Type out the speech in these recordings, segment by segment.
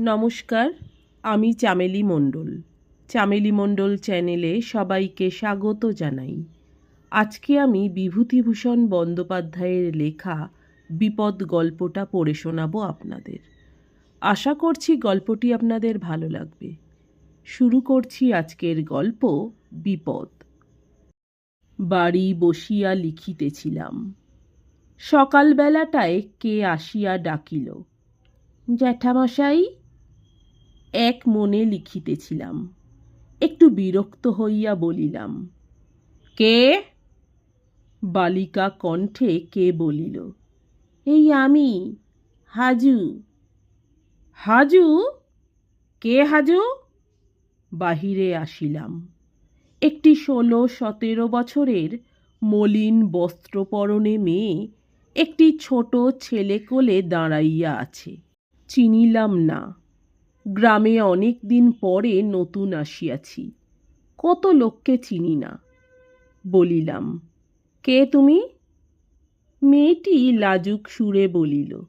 নমস্কার, আমি চামেলি মণ্ডল। চামেলি মণ্ডল চ্যানেলে সবাইকে স্বাগত জানাই। আজকে আমি বিভূতিভূষণ বন্দ্যোপাধ্যায়ের লেখা বিপদ গল্পটা পড়ে শোনাবো আপনাদের। আশা করছি গল্পটি আপনাদের ভালো লাগবে। শুরু করছি আজকের গল্প বিপদ। বাড়ি বসিয়া লিখিতেছিলাম। সকালবেলাটায় কে আসিয়া ডাকিল। জ্যাঠামশাই এক মনে লিখিতেছিলাম। একটু বিরক্ত হইয়া বলিলাম, কে? বালিকা কণ্ঠে কে বলিল, এই আমি, হাজু। হাজু? কে হাজু? বাহিরে আসিলাম। একটি ষোলো সতেরো বছরের মলিন বস্ত্রপরণে মেয়ে একটি ছোট ছেলে কোলে দাঁড়াইয়া আছে, চিনিলাম না। গ্রামে অনেক দিন পরে নতুন আসিয়াছি। কত লোককে চিনি না। বলিলাম, কে তুমি? মেয়েটি লাজুক সুরে বলিল,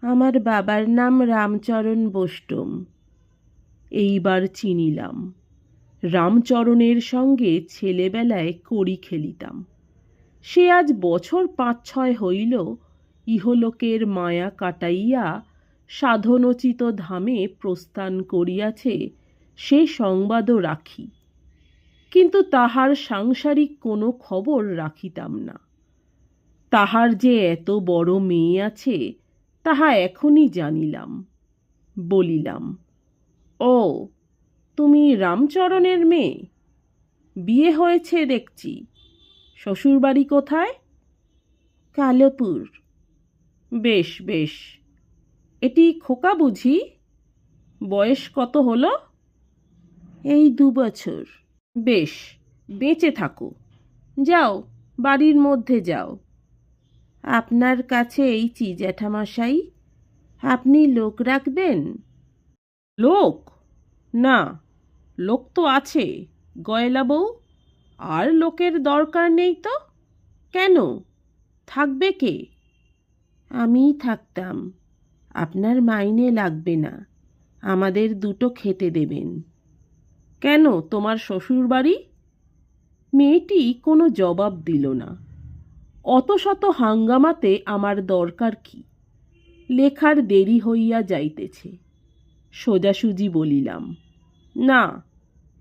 আমার বাবার নাম রামচরণ বোষ্টম এইবার চিনিলাম। রামচরণের সঙ্গে ছেলেবেলায় কড়ি খেলিতাম। সে আজ বছর পাঁচ ছয় হইল, ইহলোকের মায়া কাটাইয়া সাধনোচিত ধামে প্রস্থান করিয়াছে সে সংবাদও রাখি। কিন্তু তাহার সাংসারিক কোনো খবর রাখিতাম না। তাহার যে এত বড় মেয়ে আছে, তাহা এখনই জানিলাম, বলিলাম, ও, তুমি রামচরণের মেয়ে? বিয়ে হয়েছে দেখছি। শ্বশুরবাড়ি কোথায়? কালোপুর। বেশ বেশ। এটি খোকা বুঝি? বয়স কত হলো? এই দু বছর। বেশ, বেঁচে থাকো। যাও, বাড়ির মধ্যে যাও। আপনার কাছে এই চি জ্যাঠামশাই আপনি লোক রাখবেন? লোক? না, লোক তো আছে, গয়লা বউ। আর লোকের দরকার নেই তো? কেন? থাকবে কে? আমিই থাকতাম। আপনার মাইনে লাগবে না। আমাদের দুটো খেতে দেবেন। কেন, তোমার শ্বশুর বাড়ি মেয়েটি কোনো জবাব দিল না। অত শত হাঙ্গামাতে আমার দরকার কি? লেখার দেরি হইয়া যাইতেছে। সোজাসুজি বলিলাম, না,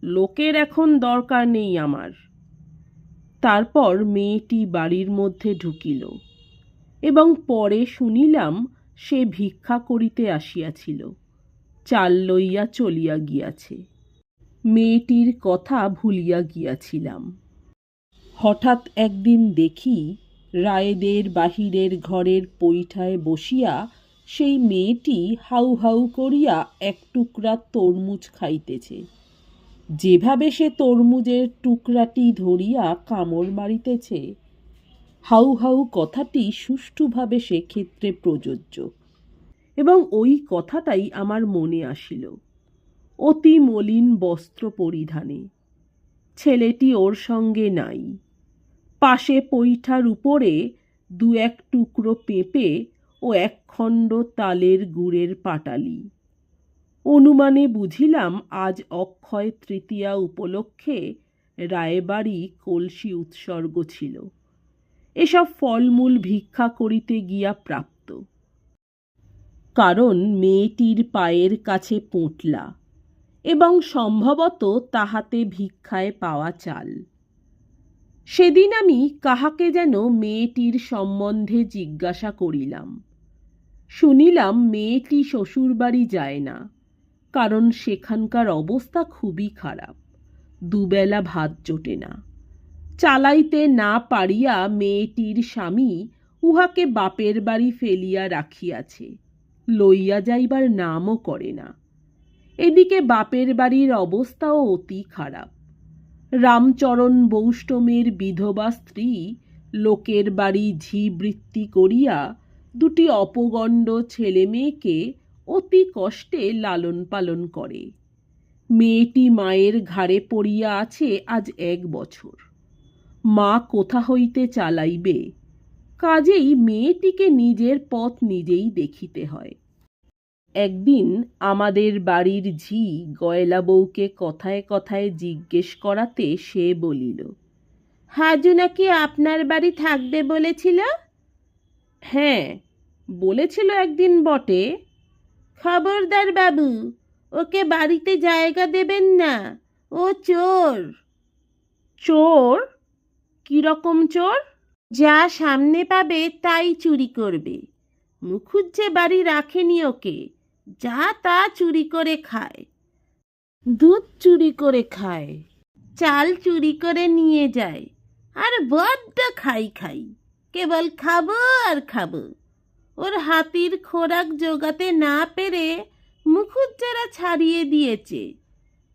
লোকের এখন দরকার নেই আমার। তারপর মেয়েটি বাড়ির মধ্যে ঢুকিল এবং পরে শুনিলাম সে ভিক্ষা করিতে আসিয়াছিল। চাল লইয়া চলিয়া গিয়াছে। মেয়েটির কথা ভুলিয়া গিয়াছিলাম। হঠাৎ একদিন দেখি রায়েদের বাহিরের ঘরের পৈঠায় বসিয়া সেই মেয়েটি হাউ হাউ করিয়া এক টুকরা তরমুজ খাইতেছে। যেভাবে সে তরমুজের টুকরাটি ধরিয়া কামড় মারিতেছে হাউ হাউ কথাটি সুষ্ঠুভাবে সেক্ষেত্রে প্রযোজ্য। এবং ওই কথাটাই আমার মনে আসিল। অতি মলিন বস্ত্র পরিধানে। ছেলেটি ওর সঙ্গে নাই। পাশে পৈঠার উপরে দু এক টুকরো পেঁপে ও একখণ্ড তালের গুড়ের পাটালি। অনুমানে বুঝিলাম, আজ অক্ষয় তৃতীয়া উপলক্ষে রায়বাড়ি কলসি উৎসর্গ ছিল। এসব ফলমূল ভিক্ষা করিতে গিয়া প্রাপ্ত। কারণ মেয়েটির পায়ের কাছে পোঁটলা, এবং সম্ভবত তাহাতে ভিক্ষায় পাওয়া চাল। সেদিন আমি কাহাকে যেন মেয়েটির সম্বন্ধে জিজ্ঞাসা করিলাম। শুনিলাম মেয়েটি শ্বশুরবাড়ি যায় না, কারণ সেখানকার অবস্থা খুবই খারাপ, দুবেলা ভাত জোটে না। চালাইতে না পারিয়া মেয়েটির স্বামী উহাকে বাপের বাড়ি ফেলিয়া রাখিয়াছে, লইয়া যাইবার নামও করে না। এদিকে বাপের বাড়ির অবস্থাও অতি খারাপ। রামচরণ বৌষ্টমের বিধবা স্ত্রী লোকের বাড়ি ঝি বৃত্তি করিয়া দুটি অপগণ্ড ছেলে মেয়েকে অতি কষ্টে লালন পালন করে। মেয়েটি মায়ের ঘাড়ে পড়িয়া আছে আজ এক বছর। মা কোথা হইতে চালাইবে? কাজেই মেয়েটিকে নিজের পথ নিজেই দেখিতে হয়। একদিন আমাদের বাড়ির ঝি গয়লা বউকে কথায় কথায় জিজ্ঞেস করাতে সে বলিল হাজু নাকি আপনার বাড়ি থাকবে বলেছিল? হ্যাঁ বলেছিল একদিন বটে। খবরদার বাবু, ওকে বাড়িতে জায়গা দেবেন না, ও চোর। চোর? কীরকম চোর? যা সামনে পাবে তাই চুরি করবে। মুখুজ্জে বাড়ি রাখেনি ওকে। যা তা চুরি করে খায়। দুধ চুরি করে খায়। চাল চুরি করে নিয়ে যায়। আর বড্ড খাই খাই। কেবল খাব আর খাব। ওর হাতির খোরাক জোগাতে না পেরে মুখুজ্জেরা ছাড়িয়ে দিয়েছে।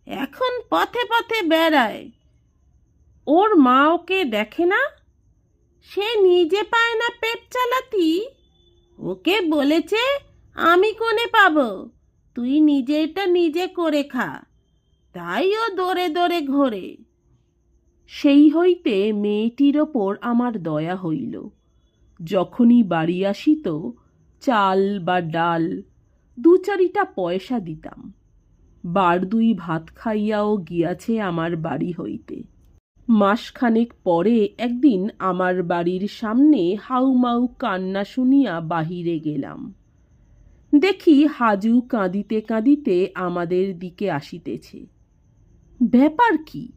এখন পথে পথে বেড়ায়। ওর মা ওকে দেখে না? সে নিজে পায় না পেট চালাতি। ওকে বলেছে, আমি কোণে পাব? তুই নিজেটা নিজে করে খা। তাই ও দরে দৌড়ে ঘোরে। সেই হইতে মেয়েটির ওপর আমার দয়া হইল। যখনই বাড়ি আসিত চাল বা ডাল, দু চারিটা পয়সা দিতাম। বার দুই ভাত খাইয়াও গিয়াছে আমার বাড়ি হইতে। মাসখানেক পরে একদিন আমার বাড়ির সামনে হাউমাউ কান্না শুনিয়া বাহিরে গেলাম। দেখি হাজু কাঁদিতে কাঁদিতে আমাদের দিকে আসিতেছে। ব্যাপার কি?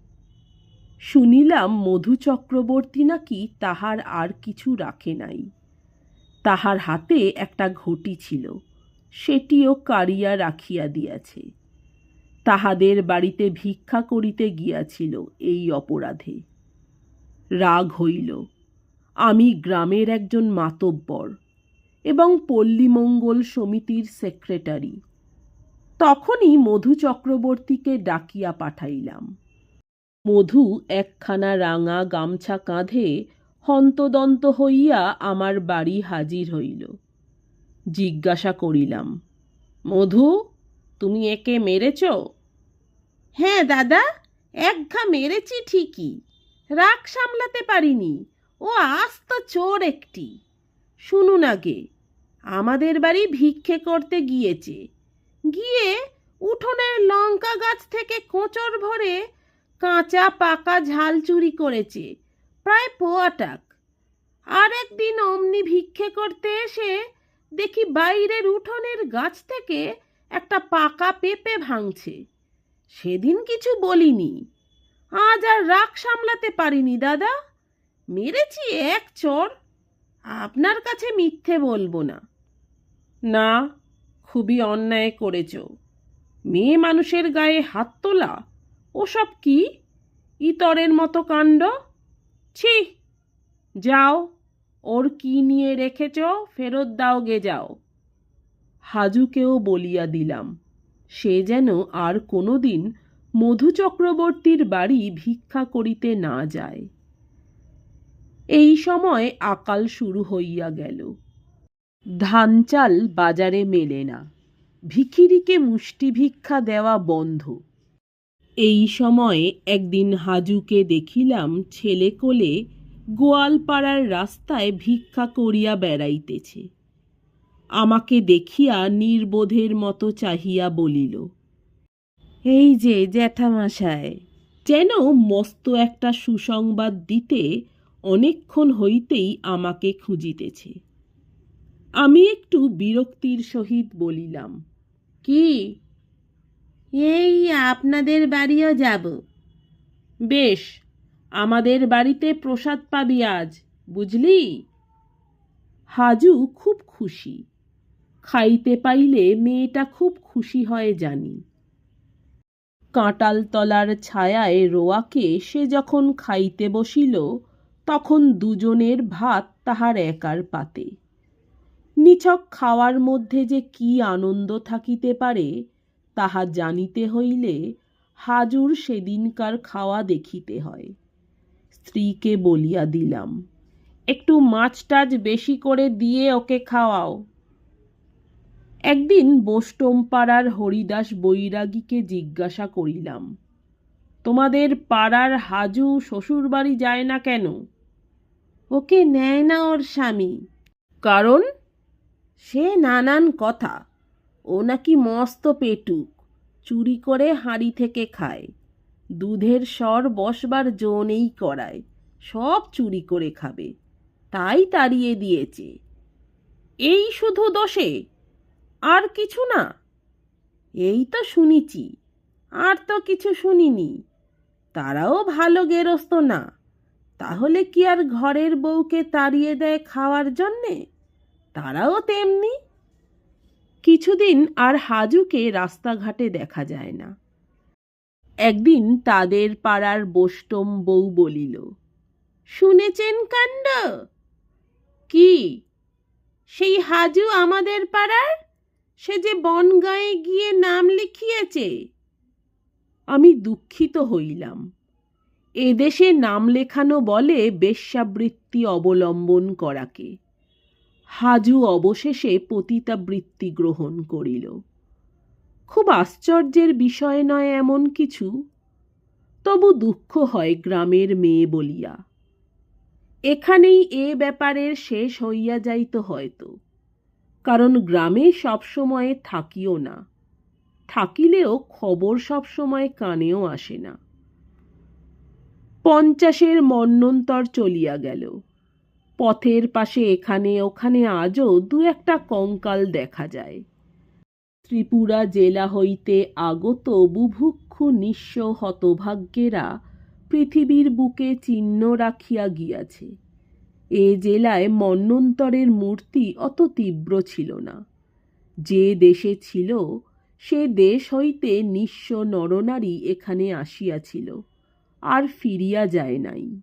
শুনিলাম মধু চক্রবর্তী নাকি তাহার আর কিছু রাখে নাই। তাহার হাতে একটা ঘটি ছিল, সেটিও কাড়িয়া রাখিয়া দিয়াছে। তাহাদের বাড়িতে ভিক্ষা করিতে গিয়াছিল এই অপরাধে। রাগ হইল, আমি গ্রামের একজন মাতব্বর এবং পল্লীমঙ্গল সমিতির সেক্রেটারি। তখনই মধু চক্রবর্তীকে ডাকিয়া পাঠাইলাম। মধু একখানা রাঙা গামছা কাঁধে হন্তদন্ত হইয়া আমার বাড়ি হাজির হইল। জিজ্ঞাসা করিলাম, মধু তুমি একে মেরেছ? হ্যাঁ দাদা, এক ঘা মেরেছি ঠিকই। রাগ সামলাতে পারিনি। ও আস্ত চোর একটি। শুনুন আগে, আমাদের বাড়ি ভিক্ষে করতে গিয়েছে। গিয়ে উঠোনের লঙ্কা গাছ থেকে কোঁচর ভরে কাঁচা পাকা ঝাল চুরি করেছে, প্রায় পোয়াটাক। আর একদিন অমনি ভিক্ষে করতে এসে দেখি বাইরের উঠোনের গাছ থেকে একটা পাকা পেঁপে ভাঙছে। সেদিন কিছু বলিনি। আজ আর রাগ সামলাতে পারিনি, দাদা। মেরেছি এক চোর। আপনার কাছে মিথ্যে বলব না। না, খুবই অন্যায় করেছ। মেয়ে মানুষের গায়ে হাত তোলা, ওসব কি? ইতরের মতো কাণ্ড? ছি, যাও, ওর কি নিয়ে রেখেছ, ফেরত দাও গে যাও। হাজুকেও বলিয়া দিলাম, সে যেন আর কোনো দিন মধু চক্রবর্তীর বাড়ি ভিক্ষা করিতে না যায়। এই সময় আকাল শুরু হইয়া গেল। ধান চাল বাজারে মেলে না, ভিখিরিকে মুষ্টি ভিক্ষা দেওয়া বন্ধ। এই সময়ে একদিন হাজুকে দেখিলাম ছেলে কোলে গোয়ালপাড়ার রাস্তায় ভিক্ষা করিয়া বেড়াইতেছে। আমাকে দেখিয়া নির্বোধের মতো চাহিয়া বলিল এই যে জ্যাঠামশায়। যেন মস্ত একটা সুসংবাদ দিতে অনেকক্ষণ হইতেই আমাকে খুঁজিতেছে। আমি একটু বিরক্তির সহিত বলিলাম কি? এই আপনাদের বাড়িও যাব। বেশ আমাদের বাড়িতে প্রসাদ পাবি আজ বুঝলি? হাজু খুব খুশি। খাইতে পাইলে মেয়েটা খুব খুশি হয় জানি। কাঁটালতলার ছায়ায় রোয়াকে সে যখন খাইতে বসিল, তখন দুজনের ভাত তাহার একার পাতে। নিছক খাওয়ার মধ্যে যে কি আনন্দ থাকিতে পারে, তাহা জানিতে হইলে হাজুর সেদিনকার খাওয়া দেখিতে হয়। স্ত্রীকে বলিয়া দিলাম, একটু মাছ টাছ বেশি করে দিয়ে ওকে খাওয়াও। একদিন বোস্টমপাড়ার হরিদাস বৈরাগীকে জিজ্ঞাসা করিলাম, তোমাদের পাড়ার হাজু শ্বশুরবাড়ি যায় না কেন? ওকে নেয় না ওর স্বামী। কারণ? সে নানান কথা। ও নাকি মস্ত পেটুক, চুরি করে হাঁড়ি থেকে খায়। দুধের স্বর বসবার জো নেই করায়, সব চুরি করে খাবে। তাই তাড়িয়ে দিয়েছে। এই শুধু দোষে? আর কিছু না। এই তো শুনেছি, আর তো কিছু শুনিনি। তারাও ভালো গেরস্ত না। তাহলে কি আর ঘরের বউকে তাড়িয়ে দেয় খাওয়ার জন্যে? তারাও তেমনি। কিছুদিন আর হাজুকে রাস্তাঘাটে দেখা যায় না। একদিন তাদের পাড়ার বোষ্টম বউ বলিল, শুনেছেন কাণ্ড? কি? সেই হাজু আমাদের পাড়ার? সে যে বনগাঁয়ে গিয়ে নাম লিখিয়েছে। আমি দুঃখিত হইলাম। এদেশে নাম লেখানো বলে বেশ্যাবৃত্তি অবলম্বন করাকে। হাজু অবশেষে পতিতাবৃত্তি গ্রহণ করিল। খুব আশ্চর্যের বিষয় নয় এমন কিছু। তবু দুঃখ হয় গ্রামের মেয়ে বলিয়া। এখানেই এ ব্যাপারের শেষ হইয়া যাইত হয়তো। কারণ গ্রামে সবসময়ে থাকিও না। থাকিলেও খবর সবসময় কানেও আসে না। পঞ্চাশের মন্বন্তর চলিয়া গেল। পথের পাশে এখানে ওখানে আজও দু একটা কঙ্কাল দেখা যায়। ত্রিপুরা জেলা হইতে আগত বুভুক্ষু নিঃস্ব হতভাগ্যেরা পৃথিবীর বুকে চিহ্ন রাখিয়া গিয়াছে। এ জেলায় মন্বন্তরের মূর্তি অত তীব্র ছিল না। যে দেশে ছিল, সে দেশ হইতে নিঃস্ব নরনারী এখানে আসিয়াছিল, আর ফিরিয়া যায় নাই।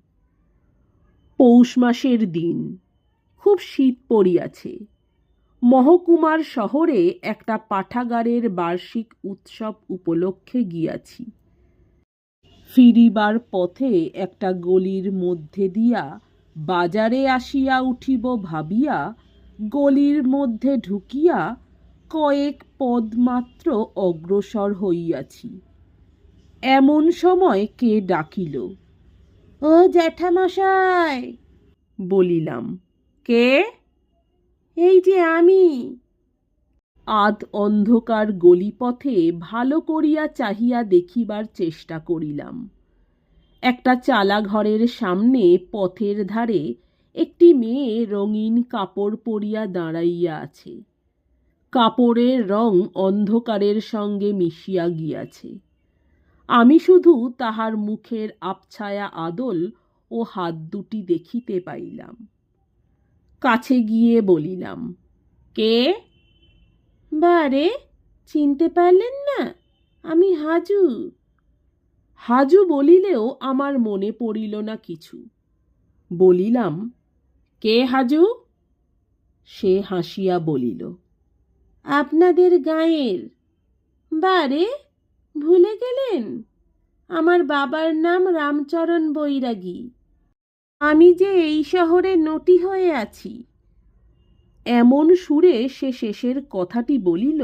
পৌষ মাসের দিন, খুব শীত পড়িয়াছে। মহকুমার শহরে একটা পাঠাগারের বার্ষিক উৎসব উপলক্ষে গিয়াছি। ফিরিবার পথে একটা গলির মধ্যে দিয়া বাজারে আসিয়া উঠিব ভাবিয়া, গলির মধ্যে ঢুকিয়া কয়েক পদ মাত্র অগ্রসর হইয়াছি। এমন সময় কে ডাকিল? ও জ্যাঠামশাই! বলিলাম। কে? এই যে আমি। আধ অন্ধকার গলিপথে ভালো করিয়া চাহিয়া দেখিবার চেষ্টা করিলাম। একটা চালা ঘরের সামনে পথের ধারে একটি মেয়ে রঙিন কাপড় পরিয়া দাঁড়াইয়া আছে। কাপড়ের রং অন্ধকারের সঙ্গে মিশিয়া গিয়াছে। আমি শুধু তাহার মুখের আবছায়া আদল ও হাত দুটি দেখিতে পাইলাম। কাছে গিয়ে বলিলাম, কে? বারে, চিনতে পারলেন না, আমি হাজু। হাজু বলিলেও আমার মনে পড়িল না কিছু। বলিলাম, কে হাজু? সে হাসিয়া বলিল, আপনাদের গাঁয়ের। বারে ভুলে গেলেন? আমার বাবার নাম রামচরণ বৈরাগী। আমি যে এই শহরে নটি হয়ে আছি। এমন সুরে সে শেষের কথাটি বলিল,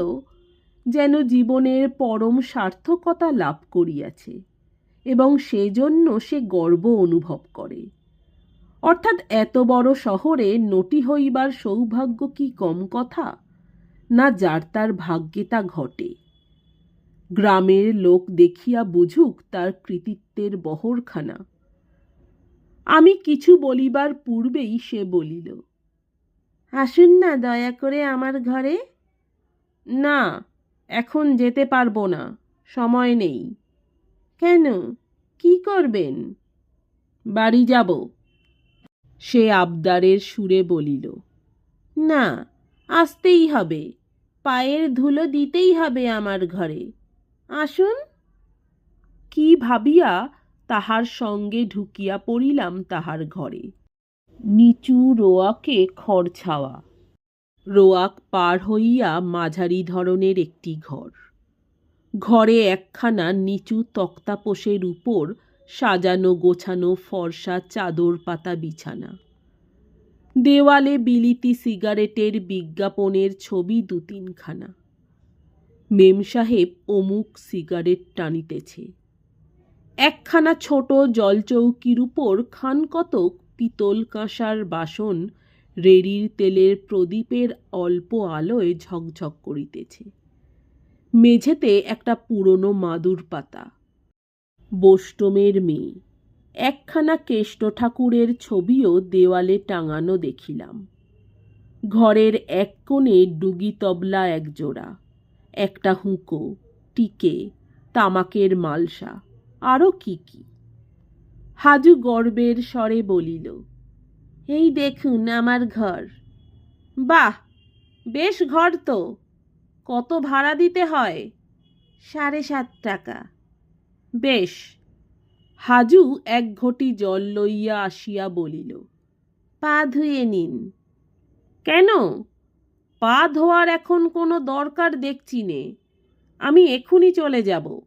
যেন জীবনের পরম সার্থকতা লাভ করিয়াছে। এবং সেজন্য সে গর্ব অনুভব করে। অর্থাৎ এত বড় শহরে নটি হইবার সৌভাগ্য কি কম কথা? না যার তার ভাগ্যে তা ঘটে। গ্রামের লোক দেখিয়া বুঝুক তার কৃতিত্বের বহরখানা। আমি কিছু বলিবার পূর্বেই সে বলিল, আসুন না দয়া করে আমার ঘরে? না, এখন যেতে পারব না, সময় নেই। কেন? কি করবেন? বাড়ি যাব। সে আবদারের সুরে বলিল, না, আসতেই হবে। পায়ের ধুলো দিতেই হবে আমার ঘরে। আসুন। কি ভাবিয়া তাহার সঙ্গে ঢুকিয়া পড়িলাম তাহার ঘরে। নিচু রোয়াকে খড় ছাওয়া। রোয়াক পার হইয়া মাঝারি ধরনের একটি ঘর। ঘরে একখানা নিচু তক্তাপোষের উপর সাজানো গোছানো ফর্সা চাদর পাতা বিছানা। দেওয়ালে বিলিতি সিগারেটের বিজ্ঞাপনের ছবি দু তিনখানা মেম সাহেব অমুক সিগারেট টানিতেছে। একখানা ছোট জলচৌকির উপর খান কতক পিতল কাঁসার বাসন রেড়ির তেলের প্রদীপের অল্প আলোয় ঝকঝক করিতেছে। মেঝেতে একটা পুরনো মাদুর পাতা। বোষ্টমের মেয়ে। একখানা কেষ্ট ঠাকুরের ছবিও দেওয়ালে টাঙানো দেখিলাম। ঘরের এক কোণে ডুগি তবলা এক জোড়া একটা হুঁকো, টিকে, তামাকের মালসা আরও কি কি। হাজু গর্বের স্বরে বলিল, এই দেখুন আমার ঘর। বাহ, বেশ ঘর তো। কত ভাড়া দিতে হয়? সাড়ে সাত টাকা। বেশ হাজু এক ঘটি জল লইয়া আসিয়া বলিল পা ধুয়ে নিন। কেন? পা ধোয়ার এখন কোনো দরকার দেখছি নে। আমি এক্ষুনি চলে যাব।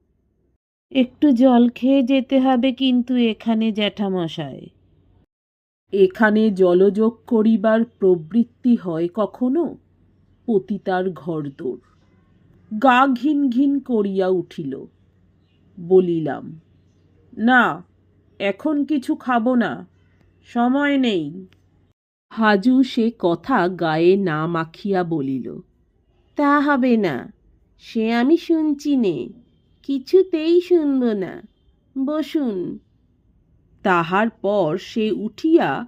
একটু জল খেয়ে যেতে হবে কিন্তু এখানে জ্যাঠামশায়। এখানে জলযোগ করিবার প্রবৃত্তি হয় কখনো? পতিতার ঘরদোর। গা ঘিন ঘিন করিয়া উঠিল। বলিলাম, না, এখন কিছু খাব না, সময় নেই। হাজু সে কথা গায়ে না মাখিয়া বলিল, তা হবে না, সে আমি শুনছি নে, কিছুতেই শুনব না, বসুন। তাহার পর সে উঠিয়া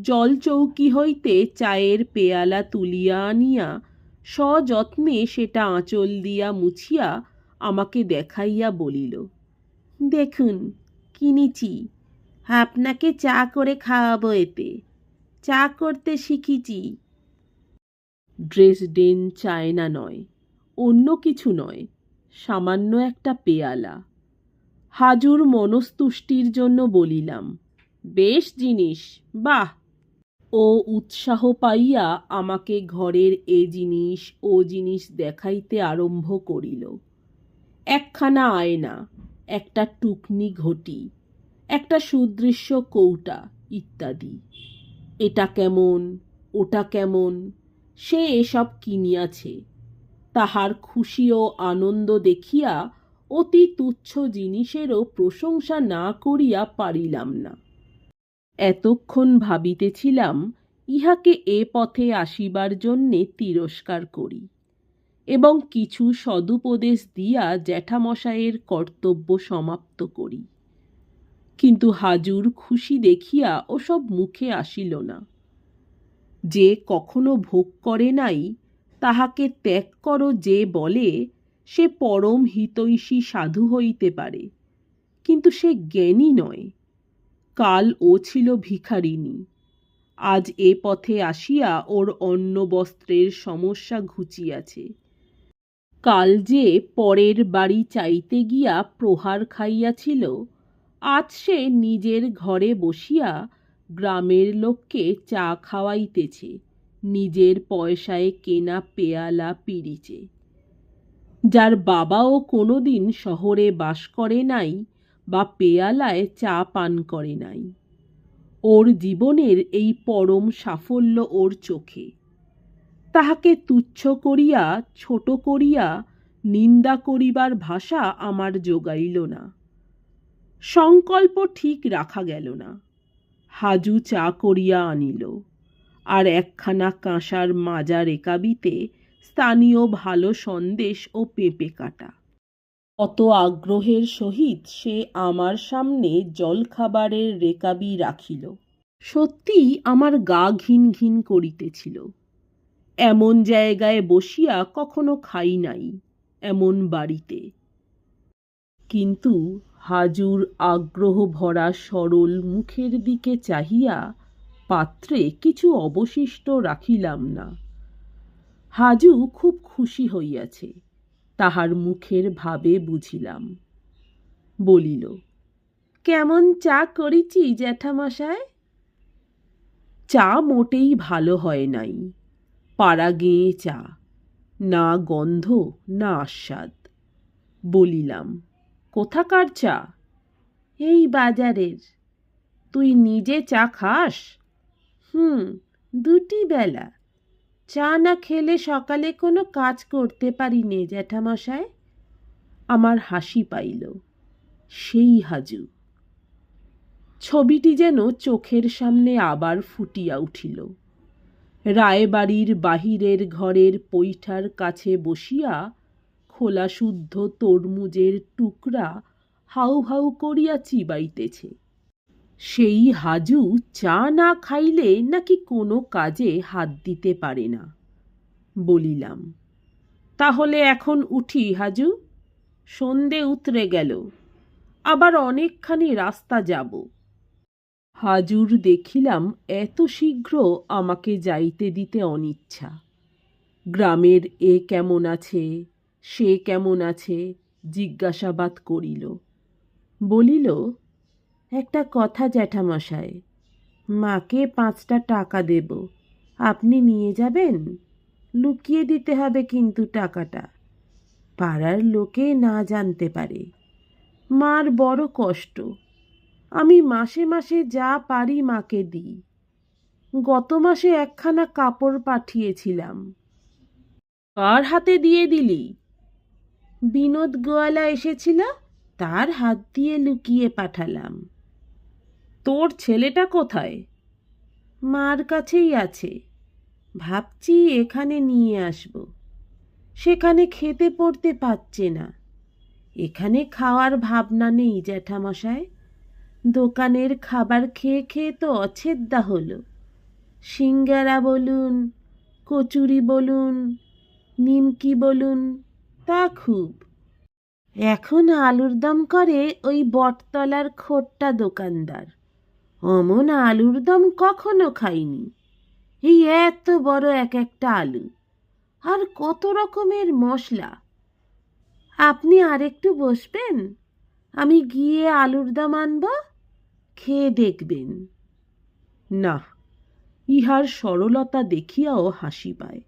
জলচৌকি হইতে চায়ের পেয়ালা তুলিয়া আনিয়া সযত্নে সেটা আঁচল দিয়া মুছিয়া আমাকে দেখাইয়া বলিল, দেখুন, কিনেছি। আপনাকে চা করে খাওয়াবো এতে। চা করতে শিখিছি। ড্রেসডেন চায়না নয়, অন্য কিছু নয়, সামান্য একটা পেয়ালা। হাজুর মনস্তুষ্টির জন্য বলিলাম, বেশ জিনিস, বাহ! ও উৎসাহ পাইয়া আমাকে ঘরের এ জিনিস, ও জিনিস দেখাইতে আরম্ভ করিল। একখানা আয়না, একটা টুকনি ঘটি, একটা সুদৃশ্য কৌটা ইত্যাদি। এটা কেমন, ওটা কেমন, সে এসব কিনিয়াছে। তাহার খুশি ও আনন্দ দেখিয়া অতি তুচ্ছ জিনিসেরও প্রশংসা না করিয়া পারিলাম না। এতক্ষণ ভাবিতেছিলাম, ইহাকে এ পথে আসিবার জন্যে তিরস্কার করি এবং কিছু সদুপদেশ দিয়া জ্যাঠামশায়ের কর্তব্য সমাপ্ত করি। কিন্তু হাজুর খুশি দেখিয়া ওসব মুখে আসিল না। যে কখনো ভোগ করে নাই, তাহাকে ত্যাগ করো যে বলে, সে পরম হিতৈষী সাধু হইতে পারে, কিন্তু সে জ্ঞানী নয়। কাল ও ছিল ভিখারিণী। আজ এ পথে আসিয়া ওর অন্ন বস্ত্রের সমস্যা ঘুচিয়াছে। কাল যে পরের বাড়ি চাইতে গিয়া প্রহার খাইয়াছিল, আজ সে নিজের ঘরে বসিয়া গ্রামের লোককে চা খাওয়াইতেছে, নিজের পয়সায় কেনা পেয়ালা পিরিচে। যার বাবাও কোনোদিন শহরে বাস করে নাই বা পেয়ালায় চা পান করে নাই। ওর জীবনের এই পরম সাফল্য ওর চোখে। তাহাকে তুচ্ছ করিয়া, ছোট করিয়া, নিন্দা করিবার ভাষা আমার যোগাইল না। সংকল্প ঠিক রাখা গেল না। হাজু চা করিয়া আনিল। আর একখানা কাঁসার মাজা রেকাবিতে স্থানীয় ভালো সন্দেশ ও পেঁপে কাটা। অত আগ্রহের সহিত সে আমার সামনে জলখাবারের রেকাবি রাখিল। সত্যি আমার গা ঘিন ঘিন করিতেছিল। এমন জায়গায় বসিয়া কখনো খাই নাই, এমন বাড়িতে। কিন্তু হাজুর আগ্রহ ভরা সরল মুখের দিকে চাহিয়া পাত্রে কিছু অবশিষ্ট রাখিলাম না। হাজু খুব খুশি হইয়াছে। তাহার মুখের ভাবে বুঝিলাম। বলিল, কেমন চা করিছি জ্যাঠামশায় চা মোটেই ভালো হয় নাই, পাড়া গেঁয়ে চা, না গন্ধ, না আস্বাদ। বলিলাম, কোথাকার চা? এই বাজারের। তুই নিজে চা খাস? হুম, দুটি বেলা। চা না খেলে সকালে কোনো কাজ করতে পারি নে জ্যাঠামশায়? আমার হাসি পাইল। সেই হাজু। ছবিটি যেন চোখের সামনে আবার ফুটিয়া উঠিল। রায়বাড়ির বাহিরের ঘরের পৈঠার কাছে বসিয়া খোলা শুদ্ধ তরমুজের টুকরা হাউ হাউ করিয়া চিবাইতেছে। সেই হাজু চা না খাইলে নাকি কোনো কাজে হাত দিতে পারে না। বলিলাম, তাহলে এখন উঠি হাজু, সন্ধে উতরে গেল, আবার অনেকখানি রাস্তা যাব। হাজুর দেখিলাম এত শীঘ্র আমাকে যাইতে দিতে অনিচ্ছা। গ্রামের এ কেমন আছে, সে কেমন আছে জিজ্ঞাসাবাদ করিল। বলিল একটা কথা জ্যাঠামশাই, মাকে পাঁচটা টাকা দেব। আপনি নিয়ে যাবেন? লুকিয়ে দিতে হবে কিন্তু টাকাটা। পাড়ার লোকে না জানতে পারে। মার বড় কষ্ট। আমি মাসে মাসে যা পারি মাকে দিই। গত মাসে একখানা কাপড় পাঠিয়েছিলাম। কার হাতে দিয়ে দিলি? বিনোদ গোয়ালা এসেছিল, তার হাত দিয়ে লুকিয়ে পাঠালাম। তোর ছেলেটা কোথায়? মার কাছেই আছে। ভাবছি এখানে নিয়ে আসব। সেখানে খেতে পড়তে পাচ্ছে না। এখানে খাওয়ার ভাবনা নেই জ্যাঠামশায় দোকানের খাবার খেয়ে খেয়ে তো অছেদ্দা হলো। সিঙ্গারা বলুন, কচুরি বলুন, নিমকি বলুন, তা খুব। এখন আলুর দম করে ওই বটতলার খোট্টা দোকানদার। অমন আলুর দম কখনো খাইনি। এই এত বড় এক একটা আলু, আর কত রকমের মশলা। আপনি আরেকটু বসবেন, আমি গিয়ে আলুর দম আনব, খেয়ে দেখবেন। না, ইহার সরলতা দেখিয়াও হাসি পায়,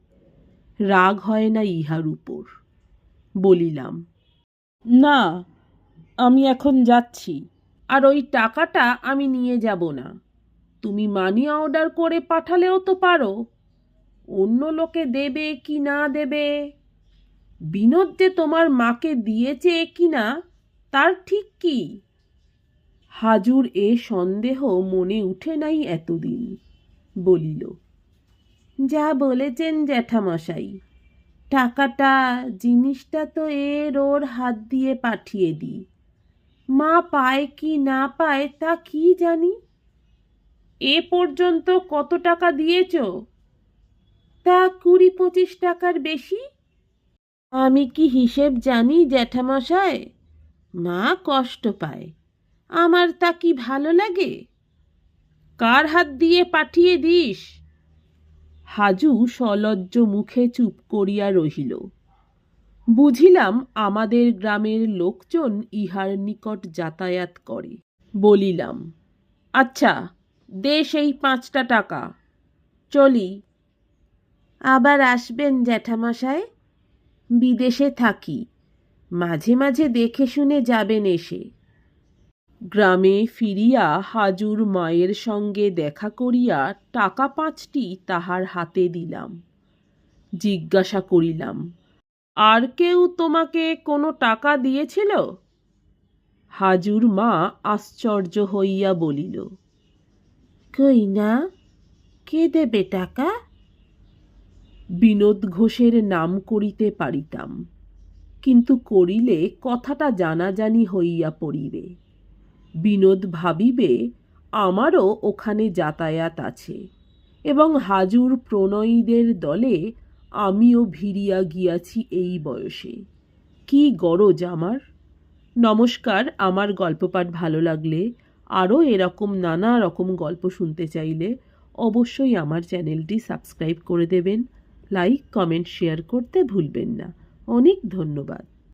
রাগ হয় না ইহার উপর, বলিলাম, না, আমি এখন যাচ্ছি। আর ওই টাকাটা আমি নিয়ে যাব না। তুমি মানি অর্ডার করে পাঠালেও তো পারো। অন্য লোকে দেবে কি না দেবে? বিনোদ যে তোমার মাকে দিয়েছে কি না, তার ঠিক কি? হাজুর এ সন্দেহ মনে উঠে নাই এতদিন। বলিল, যা বলেছেন জ্যাঠামশাই, টাকাটা জিনিসটা তো এর ওর হাত দিয়ে পাঠিয়ে দিই। মা পায় কি না পায় তা কি জানি? এ পর্যন্ত কত টাকা দিয়েছ? তা কুড়ি পঁচিশ টাকার বেশি? আমি কি হিসেব জানি জ্যাঠামশায়? মা কষ্ট পায়। আমার তা কি ভালো লাগে? কার হাত দিয়ে পাঠিয়ে দিস? হাজু সলজ্জ মুখে চুপ করিয়া রহিল। বুঝিলাম আমাদের গ্রামের লোকজন ইহার নিকট যাতায়াত করে। বলিলাম আচ্ছা দে সেই পাঁচটা টাকা, চলি। আবার আসবেন জ্যাঠামশায় বিদেশে থাকি, মাঝে মাঝে দেখে শুনে যাবেন এসে। গ্রামে ফিরিয়া হাজুর মায়ের সঙ্গে দেখা করিয়া টাকা পাঁচটি তাহার হাতে দিলাম। জিজ্ঞাসা করিলাম আর কেউ তোমাকে কোনো টাকা দিয়েছিল? হাজুর মা আশ্চর্য হইয়া বলিল কই না? কে দেবে টাকা? বিনোদ ঘোষের নাম করিতে পারিতাম কিন্তু করিলে কথাটা জানাজানি হইয়া পড়িবে। বিনোদ ভাবিবে আমারও ওখানে যাতায়াত আছে এবং হাজুর প্রণয়ীদের দলে আমিও ভিড়িয়া গিয়াছি এই বয়সে। কি গরজ আমার? নমস্কার, আমার গল্পপাঠ ভালো লাগলে আরও এরকম নানা রকম গল্প শুনতে চাইলে অবশ্যই আমার চ্যানেলটি সাবস্ক্রাইব করে দেবেন। লাইক, কমেন্ট, শেয়ার করতে ভুলবেন না। অনেক ধন্যবাদ।